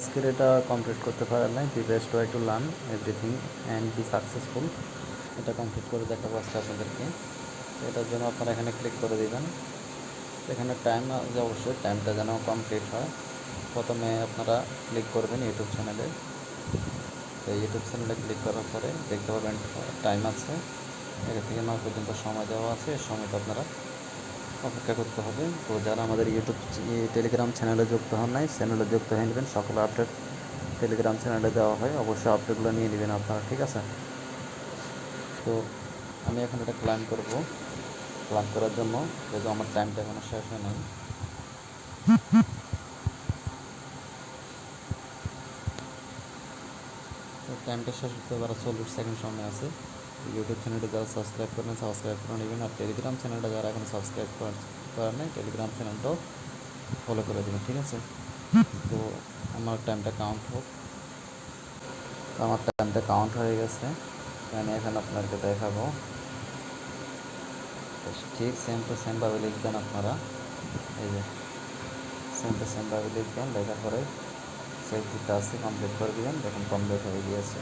আজকের এটা কমপ্লিট করতে পারেন নাই the best way to learn everything and be successful এটা কমপ্লিট করে দেখাবো আজকে আপনাদেরকে। এটার জন্য আপনারা এখানে ক্লিক করে দেবেন। এখানে টাইম আছে অবশ্যই টাইমটা যেন কমপ্লিট হয়। প্রথমে আপনারা ক্লিক করবেন ইউটিউব চ্যানেলে তো ইউটিউব চ্যানেলে ক্লিক করার পরে দেখতে পাবেন টাইম আছে। এখান থেকে নয় পর্যন্ত সময় দেওয়া আছে। এই সময়টা আপনারা অপেক্ষা করতে হবে। তো যারা আমাদের ইউটিউব টেলিগ্রাম চ্যানেলে যুক্ত হন নাই চ্যানেলে যুক্ত হয়ে নেবেন। সকল আপডেট টেলিগ্রাম চ্যানেলে দেওয়া হয়। অবশ্যই আপডেটগুলো নিয়ে নেবেন আপনারা, ঠিক আছে? তো আমি এখন এটা ক্লাইম করব। ক্লাইম করার জন্য যেহেতু আমার টাইমটা এখনও শেষ হয় নাই। টাইমটা শেষ হতে এবার চল্লিশ সেকেন্ড সময় আছে। ইউটিউব চ্যানেলটা যারা সাবস্ক্রাইব করেন সাবস্ক্রাইব করে নেবেন। আর টেলিগ্রাম চ্যানেলটা যারা এখন সাবস্ক্রাইব করার নেই টেলিগ্রাম চ্যানেলটাও ফলো করে দেবেন, ঠিক আছে? তো আমার টাইমটা কাউন্ট হোক। আমার টাইমটা কাউন্ট হয়ে গেছে। আমি এখন আপনাকে দেখাবো। ঠিক সেম টু সেমভাবে লিখবেন আপনারা। এই যে সেম টু সেমভাবে লিখবেন লেখার পরে সেভ দিতে আসছে কমপ্লিট করে দিবেন। দেখুন কমপ্লিট হয়ে গিয়েছে।